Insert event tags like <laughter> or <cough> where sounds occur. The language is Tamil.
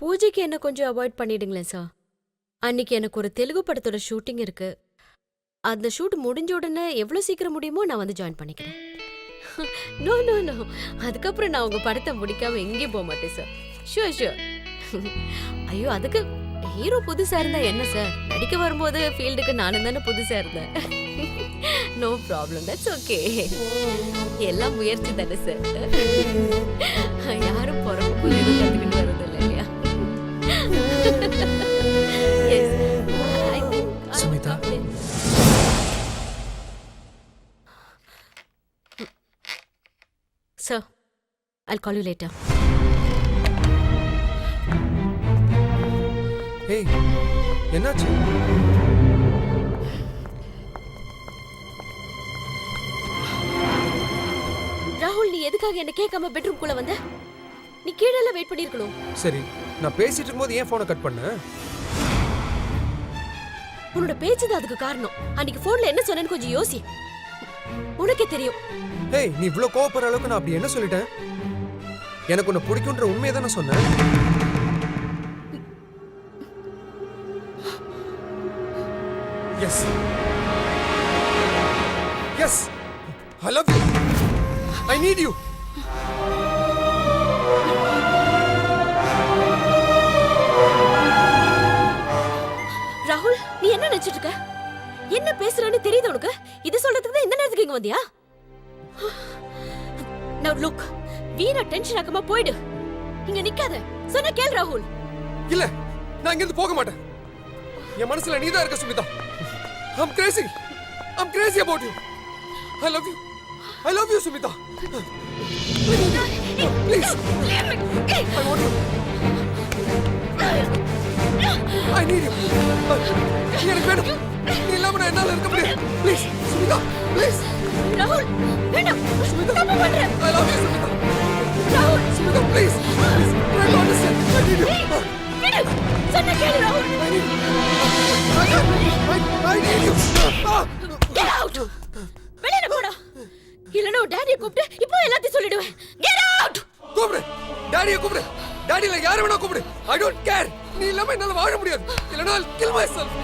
பூஜைக்கு என்ன கொஞ்சம் அவாய்ட் பண்ணிடுங்களேன் சார் அன்னைக்கு எனக்கு ஒரு தெலுங்கு படத்தோட ஷூட்டிங் இருக்கு. அந்த ஷூட் முடிஞ்ச உடனே எவ்வளோ சீக்கிரம் முடியுமோ நான் வந்து ஜாயின் பண்ணிக்கிறேன். நோ நோ நோ அதுக்கப்புறம் நான் உங்கள் படத்தை முடிக்காம எங்கேயும் போக மாட்டேன் சார் ஷூர் ஷூர் ஐயோ அதுக்கு ஹீரோ புதுசாக இருந்தா என்ன சார் நடிக்க வரும்போது ஃபீல்டுக்கு நானும் தானே புதுசாக இருந்தேன். நோ ப்ராப்ளம் தட்ஸ் ஓகே எல்லாம் முயற்சி தானே சார் <laughs> யாரும் பிறப்பு எதுவும் Sir, I'll call you later. ஏய் என்னாச்சு? ராகுல் நீ எதுக்காக என்ன கேட்காம பெட்ரூம்குள்ள வந்த? நீ கீழே எல்லாம் வெயிட் பண்ணிருக்கணும் சரி நான் பேசிட்டு இருக்கும்போது ஏன் போனை கட் பண்ண? உன்னோட பேச்சு தான் அதுக்கு காரணம். அன்னைக்கு போன்ல என்ன சொன்னேன்னு கொஞ்சம் யோசி. உனக்கே தெரியும். ஏய் நீ இவ்ளோ கோவப்படுற அளவுக்கு நான் அப்படி என்ன சொல்லிட்டேன்? எனக்கு உன்னை பிடிக்குன்ற உண்மையை தானே சொன்னேன். Yes yes I love you I need you நீ என்ன நினைச்சிட்டு இருக்க? என்ன பேசுறன்னு தெரியுது உனக்கு? இது சொல்றதுக்கு தான் இந்த நேரத்துக்கு இங்க வந்தியா? நவ் லுக் வீணா டென்ஷன் ஆக்காம போயிடு. இங்க நிக்காத. சொன்ன கேள் ராகுல். இல்ல நான் இங்க இருந்து போக மாட்டேன். என் மனசுல நீதான் இருக்க Smitha. I'm crazy. I'm crazy about you. I love you. I love you Smitha. Please. I want you. I need you. நீ எனக்கு வேணும். நீ இல்லாம நான் என்னால இருக்க முடியாது. ப்ளீஸ் சுமிதா ப்ளீஸ் ராகுல் வேண்டாம். சுமிதா தப்பு பண்ற I love you சுமிதா. ராகுல். Sumitha please please try to understand. I need you. விடு. சொன்ன கேள் ராகுல். I I need you. Ah! Get out வெளியில போடா. இல்லனா டாடியை கூப்பிட்டு இப்போ எல்லாத்தையும் சொல்லிடுவேன். கெட் அவுட் கூப்பிடு. டாடியை கூப்பிடு. டாடியில யாரை வேணா கூப்பிடு. ஐ டோன்ட் கேர் நீ இல்லாம என்னால வாழ முடியாது. இல்லைனா கில் மை செல்ஃப்